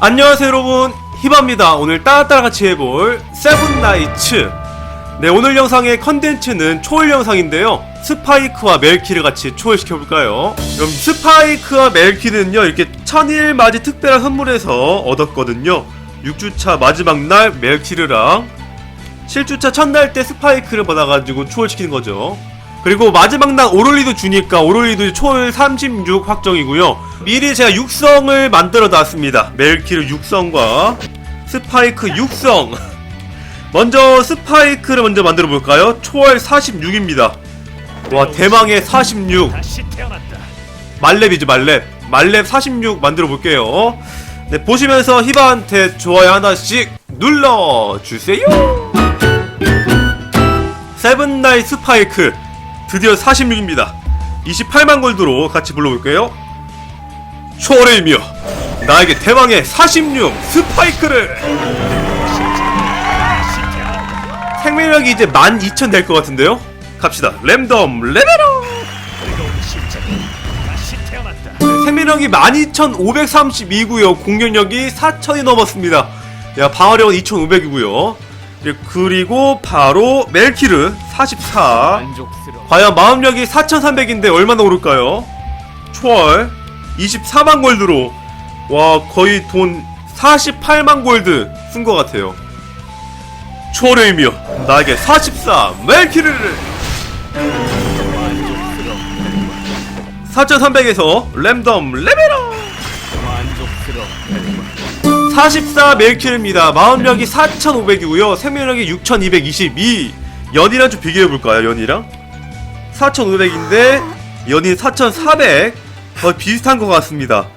안녕하세요 여러분. 히바입니다. 오늘 따라따라 같이 해볼 세븐나이츠 네 오늘 영상의 컨텐츠는 초월 영상인데요. 스파이크와 멜키를 같이 초월시켜볼까요? 그럼 스파이크와 멜키는요 이렇게 천일 맞이 특별한 선물에서 얻었거든요. 6주차 마지막 날 멜키르랑 7주차 첫날 때 스파이크를 받아가지고 초월시키는 거죠 그리고 마지막 날 오롤리도 주니까 오롤리도 초월 36 확정이고요. 미리 제가 육성을 만들어 놨습니다. 멜키르 육성과 스파이크 육성. 먼저 스파이크를 먼저 만들어 볼까요? 초월 46입니다. 와 대망의 46. 다시 태어났다. 말렙이죠 말렙. 말렙 46 만들어 볼게요. 네 보시면서 히바한테 좋아요 하나씩 눌러 주세요. 세븐나이 스파이크 드디어 46입니다. 28만 골드로 같이 불러볼게요. 초월의 이며 나에게 대왕의 46 스파이크를. 생명력이 이제 12,000 될 것 같은데요? 갑시다. 랜덤 레벨업! 생명력이 12,532고요. 공격력이 4,000이 넘었습니다. 야, 방어력은 2,500이고요. 그리고 바로 멜키르 44. 만족스러워. 과연 마음력이 4,300인데 얼마나 오를까요? 초월 24만 골드로 와 거의 돈 48만 골드 쓴 것 같아요. 초월의 의미여 나에게 44 멜키르를 4,300에서 랜덤 레벨업 만족스러워. 44 멜킬입니다. 마음력이 4,500이고요. 생명력이 6,222. 연이랑 좀 비교해볼까요, 연이랑? 4,500인데, 연이 4,400. 거의 비슷한 것 같습니다.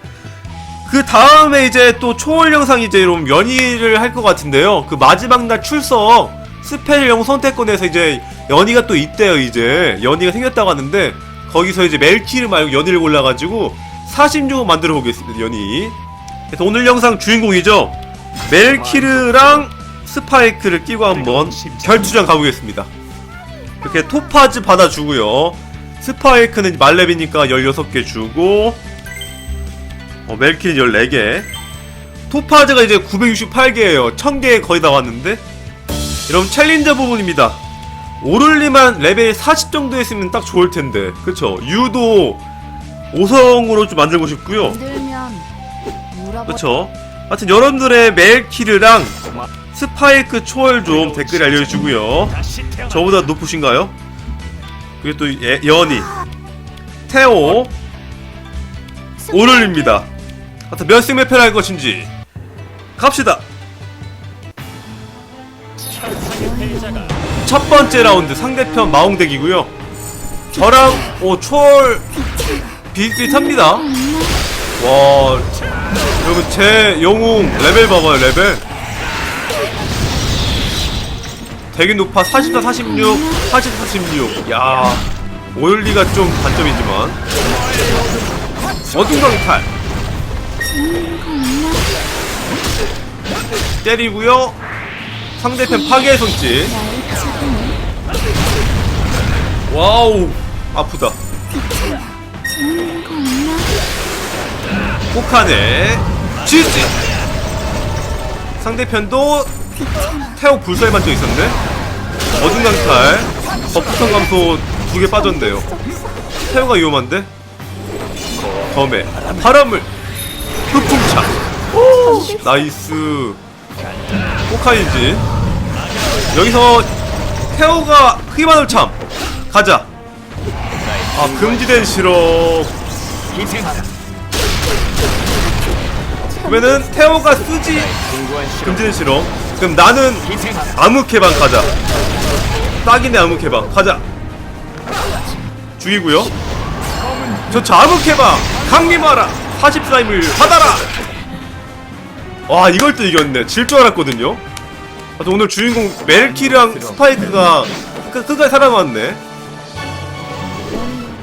그 다음에 이제 또 초월 영상 이제 좀 연이를 할 것 같은데요. 그 마지막 날 출석 스펠용 선택권에서 이제 연이가 또 있대요, 이제. 연이가 생겼다고 하는데, 거기서 이제 멜키를 말고 연이를 골라가지고 46을 만들어 보겠습니다, 연이. 그래서 오늘 영상 주인공이죠. 멜키르랑 스파이크를 끼고 한번 결투장 가보겠습니다. 이렇게 토파즈 받아주고요. 스파이크는 말렙이니까 16개 주고 어, 멜키는 14개 토파즈가 이제 968개예요. 1000개 거의 다 왔는데 여러분 챌린저 부분입니다. 오를리만 레벨 40 정도 했으면 딱 좋을 텐데 그쵸? 유도 5성으로 좀 만들고 싶고요. 그쵸? 하여튼 여러분들의 멜키르랑 스파이크 초월 좀 댓글에 알려주고요. 저보다 높으신가요? 그리고 또 예, 연이, 태오, 오를입니다. 하여튼 몇 승 몇 패를 할 것인지 갑시다. 첫 번째 라운드 상대편 마홍덱이고요. 저랑 오 초월 비슷비슷합니다. 와 여러분 제 영웅 레벨 봐봐요 레벨. 되게 높아 44, 46, 40, 46. 야 오열리가 좀 단점이지만 어둠 강탈 때리고요. 상대편 파괴의 손짓. 와우 아프다 혹하네 지지 상대편도 태오 불사의 반적 있었네 어둠 강탈 버프성 감소 두 개 빠졌네요. 태오가 위험한데? 검에. 바람을 흑풍차. 오 나이스. 호카인지. 여기서 태오가 흑이마늘 참. 가자. 아 금지된 실험. 그러면은 태오가 쓰지 숭고한 실험. 그럼 나는 희생하라. 암흑 해방 가자. 딱이네 암흑 해방. 가자. 죽이고요. 저저 암흑 해방. 강림하라. 44임을 받아라. 와 이걸 또 이겼네. 질 줄 알았거든요. 하여튼 오늘 주인공 멜키랑 스파이크가 끝- 끝까지 살아남았네.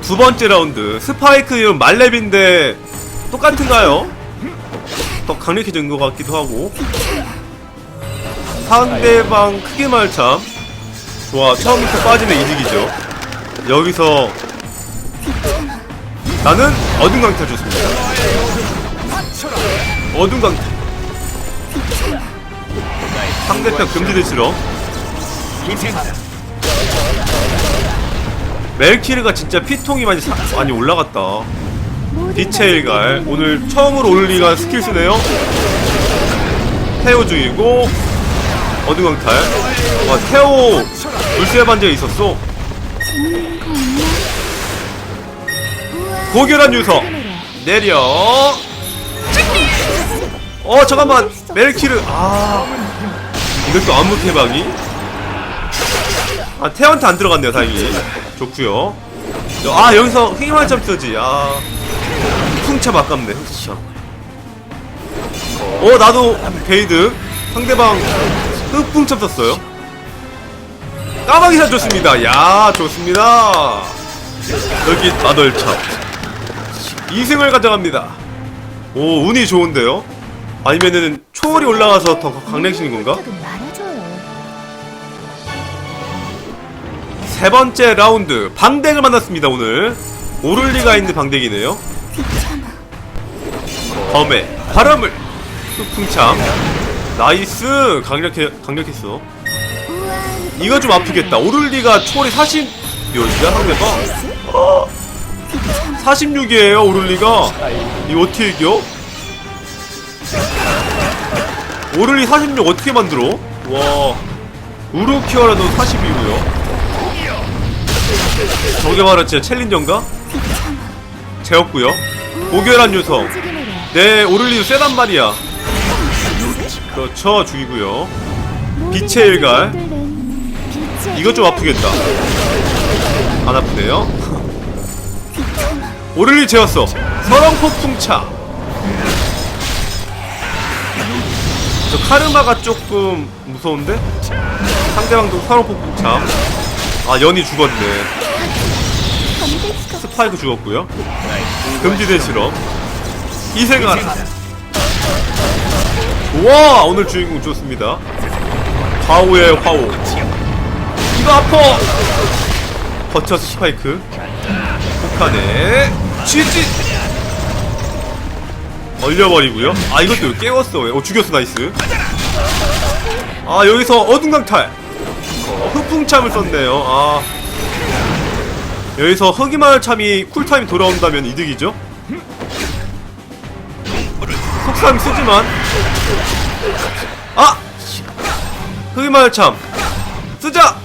두 번째 라운드. 스파이크 이런 말렙인데 똑같은가요? 더 강력해진 것 같기도 하고. 상대방 크게 말참. 좋아 처음부터 빠지면 이득이죠. 여기서 나는 어둠 강타 좋습니다. 어둠 강타. 상대편 실험 희생하라. 멜키르가 진짜 피통이 많이 사- 많이 올라갔다 빛의 일갈. 오늘 처음으로 올리가 스킬 쓰네요. 태오 중이고 어둠 강탈. 와 태오 물세 반지가 있었어. 고결한 유서 내려. 어 잠깐만. 멜키르. 아 이것도 안무 태방이? 아 태한테 안 들어갔네요 다행히. 좋구요. 아 여기서 흑임한 점 쓰지. 아 풍참 아깝네 어 나도 게이드 상대방 흑풍참 썼어요 까마귀 샷 좋습니다 야 좋습니다 여기 마덜참 2승을 가져갑니다. 오, 운이 좋은데요? 아니면은 초월이 올라가서 더 강력해진 건가? 세 번째 라운드 방덱을 만났습니다 오늘. 오를리가 있는 방덱이네요. 범의 바람을 흑풍참 나이스 강력해 강력했어. 이거 좀 아프겠다. 오를리가 초월이 40 몇이야 상대방? 어, 46이에요 오를리가. 이거 어떻게 이겨? 오를리 46 어떻게 만들어? 와 우르키어라도 40이고요 저게 바로 진짜 챌린저인가? 재웠고요 고결한 유성 움직임으로 네 오를리도 세단 말이야. 그렇죠 죽이고요. 빛의 일갈. 이거 좀. 아프겠다. 안 아프네요? 오를리 재웠어. 서렁폭풍차. 저 카르마가 조금 무서운데? 상대방도 서렁폭풍차. 아 연이 죽었네. 스파이크 죽었고요. 금지대 실험 희생하라 와 오늘 주인공 좋습니다. 화오의 화오. 이거 아파 버텨 스파이크. 폭탄에 치즈 얼려버리고요. 아 이것도 깨웠어. 어 죽였어 나이스. 아 여기서 어둠강탈. 어, 흑풍참을 썼네요. 아. 여기서 흑이마을 참이 쿨타임 돌아온다면 이득이죠 속삼 쓰지만. 아! 흑이마을 참. 쓰자!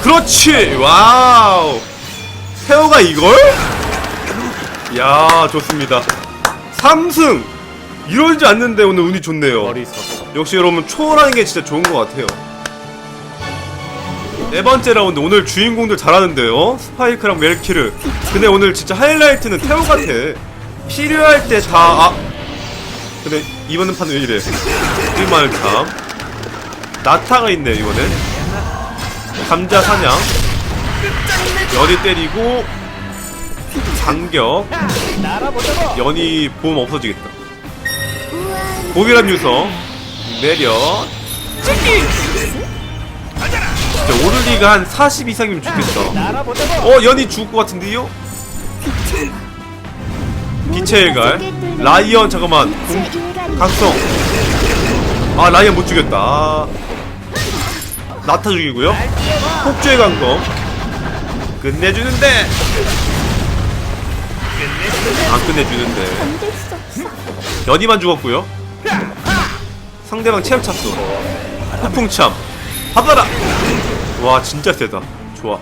그렇지! 와우. 태호가 이걸? 야 좋습니다. 3승! 이러지 않는데 오늘 운이 좋네요. 역시 여러분 초월하는 게 진짜 좋은 것 같아요. 네 번째 라운드 오늘 주인공들 잘하는데요. 스파이크랑 멜키르. 근데 오늘 진짜 하이라이트는 태호 같아 필요할 때 다 아 근데 이번 판은 왜 이래? 일말 참. 나타가 있네 이번엔. 감자 사냥. 연이 때리고 장격. 연이 보험 없어지겠다. 고기란 유서 내려 진짜 오를리가 한 40 이상이면 좋겠다. 어 연이 죽을 것 같은데요? 빛의 일갈 라이언 잠깐만 각성 아 라이언 못 죽였다 아. 나타 죽이고요 폭주의 강검 끝내주는데 안 끝내주는데. 연이만 죽었고요. 상대방 체력 찼어. 폭풍참. 받아라. 와 진짜 세다. 좋아.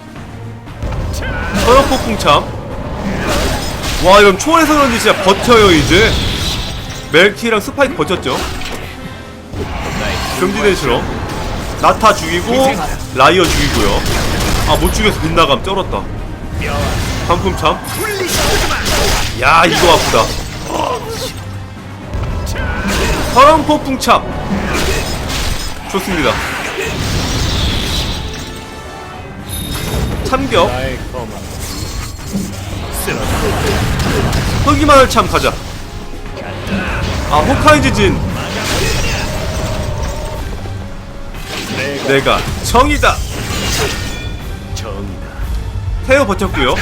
서역 폭풍참. 와 이건 초월해서 그런지 진짜 버텨요 이제. 멜키랑 스파이크 버텼죠. 실험. 나타 죽이고 라이어 죽이고요. 아 못 죽여서 빗나감 쩔었다. 반품참. 야 이거 아프다. 서랑 폭풍참 좋습니다. 참격 나의 검은 흑이 마을 참 가자. 아 호카이지 진 내가 정이다. 정이다. 태워 버텼고요.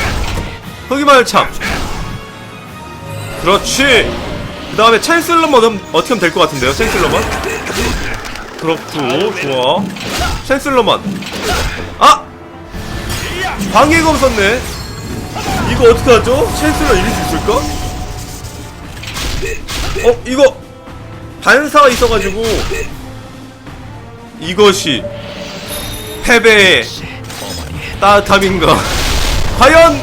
흑이 마을 참. 그렇지. 그 다음에 챈슬러먼 어떻게 하면 될 것 같은데요 챈슬러먼 그렇고 좋아 챈슬러먼 아! 방해검 썼네 이거 어떻게 하죠? 챈슬러 이길 수 있을까? 어 이거 반사가 있어가지고 이것이 패배의 따뜻함인가 과연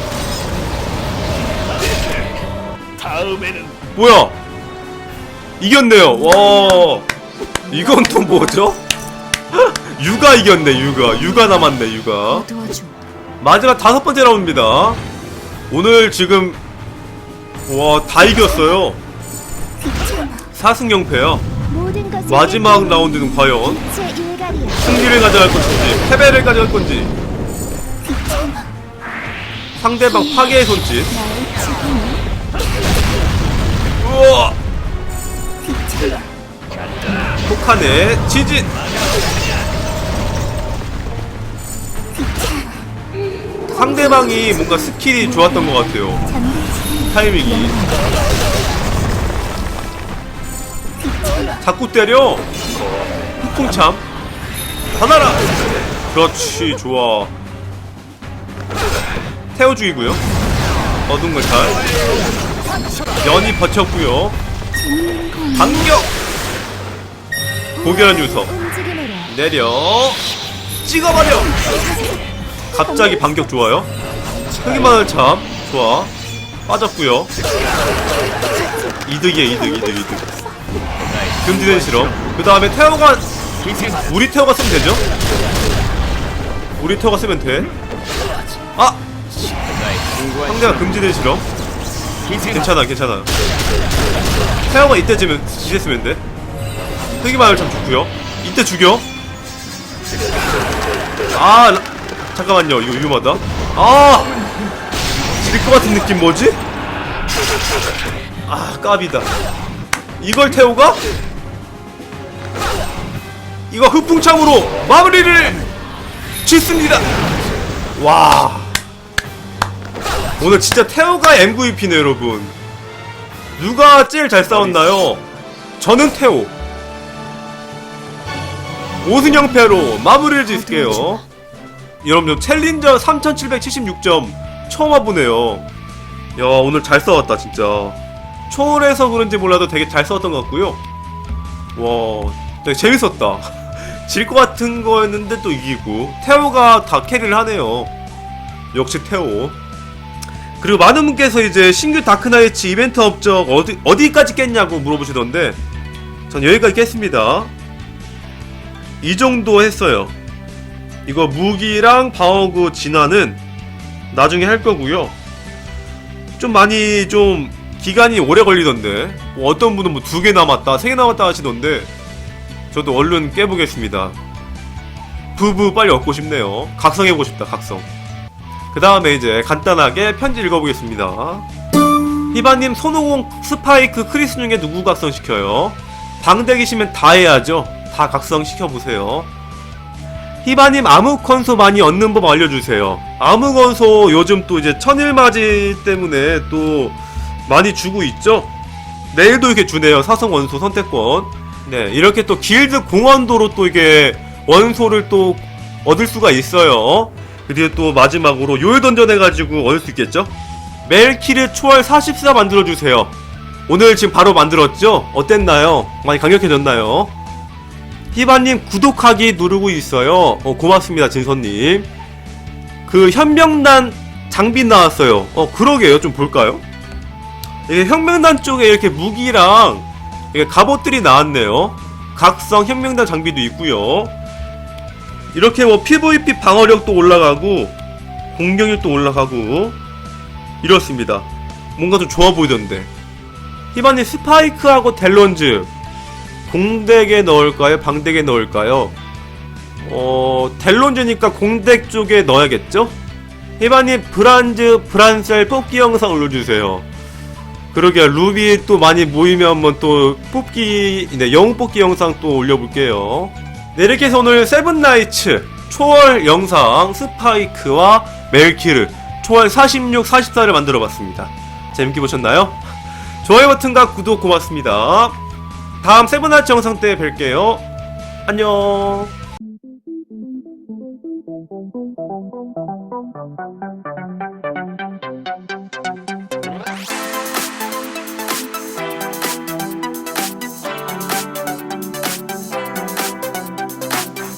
다음에는 뭐야 이겼네요 와 이건 또 뭐죠? 유가 이겼네 유가 유가 남았네 유가 도와줘. 마지막 다섯 번째 라운드입니다 오늘 지금 와 다 이겼어요 귀찮아. 4승 0패야 모든 것을 마지막 라운드는 과연. 승리를 가져갈 건지 패배를 가져갈 건지. 상대방 파괴의 손짓 우와. 폭탄의 지진 상대방이 뭔가 스킬이 좋았던 것 같아요. 타이밍이. 자꾸 때려? 폭풍참. 받아라! 그렇지 좋아. 태워주기고요. 어두운 걸잘 연이 버텼고요. 반격! 고결한 움직임으로. 내려. 찍어버려 갑자기 반격 좋아요? 흑이마늘 참 좋아. 빠졌고요. 이득이야 이득 이득 이득. 금지된 실험 그 다음에 태호가. 우리 태호가 쓰면 되죠? 우리 태호가 쓰면 돼. 아! 상대가 금지된 실험. 괜찮아 괜찮아. 태호가 이때쯤은 이제 쓰면 돼. 흑이마늘 참 좋고요. 이때 죽여. 아 라- 잠깐만요 이거 위험하다. 아! 질 것 같은 느낌 뭐지? 아 까비다. 이걸 태우가? 이거 흑풍창으로 마무리를 짓습니다. 와. 오늘 진짜 태호가 MVP네 여러분. 누가 제일 잘 싸웠나요? 저는 태호 5승 0패로 마무리를 짓을게요 여러분 저 챌린저 3776점 처음 와보네요. 야 오늘 잘 싸웠다 진짜. 초월해서 그런지 몰라도 되게 잘 싸웠던 것 같고요. 와 되게 재밌었다. 질 것 같은 거였는데 또 이기고. 태호가 다 캐리를 하네요. 역시 태호. 그리고 많은 분께서 이제 신규 다크나이츠 이벤트 업적 어디, 어디까지 깼냐고 물어보시던데 전 여기까지 깼습니다. 이 정도 했어요 이거 무기랑 방어구 진화는 나중에 할 거고요. 좀 많이 좀 기간이 오래 걸리던데 뭐 어떤 분은 뭐 두 개 남았다 세 개 남았다 하시던데 저도 얼른 깨보겠습니다. 부부 빨리 얻고 싶네요. 각성해보고 싶다 각성. 그 다음에 이제 간단하게 편지 읽어보겠습니다. 히바님 손오공 스파이크 크리스 중에 누구 각성시켜요? 방대기시면 다 해야죠. 다 각성시켜보세요 히바님 암흑건소 많이 얻는 법 알려주세요. 암흑건소 요즘 또 이제 천일맞이 때문에 또 많이 주고 있죠? 내일도 이렇게 주네요. 사성 원소 선택권. 네 이렇게 또 길드 공원도로 또 이게 원소를 또 얻을 수가 있어요. 그리고 또 마지막으로 요일 던전 해가지고 얻을 수 있겠죠? 멜키르 초월 44 만들어주세요. 오늘 지금 바로 만들었죠? 어땠나요? 많이 강력해졌나요? 히바님 구독하기 누르고 있어요. 어, 고맙습니다, 진선님. 그 현명단 장비 나왔어요. 어, 그러게요. 좀 볼까요? 이게 현명단 쪽에 이렇게 무기랑 이게 갑옷들이 나왔네요. 각성 현명단 장비도 있고요. 이렇게 뭐 PVP 방어력도 올라가고 공격력도 올라가고 이렇습니다. 뭔가 좀 좋아 보이던데. 히바님 스파이크하고 델론즈 공덱에 넣을까요? 방덱에 넣을까요? 어, 델론즈니까 공덱 쪽에 넣어야겠죠? 히바님 브란즈 브란셀 뽑기 영상 올려주세요. 그러게요. 루비 또 많이 모이면 한번 또 뽑기, 네, 영웅 뽑기 영상 또 올려볼게요. 네, 이렇게 해서 오늘 세븐나이츠 초월 영상 스파이크와 멜키르 초월 46, 44를 만들어 봤습니다. 재밌게 보셨나요? 좋아요 버튼과 구독 고맙습니다. 다음 세븐아치 영상 때 뵐게요. 안녕.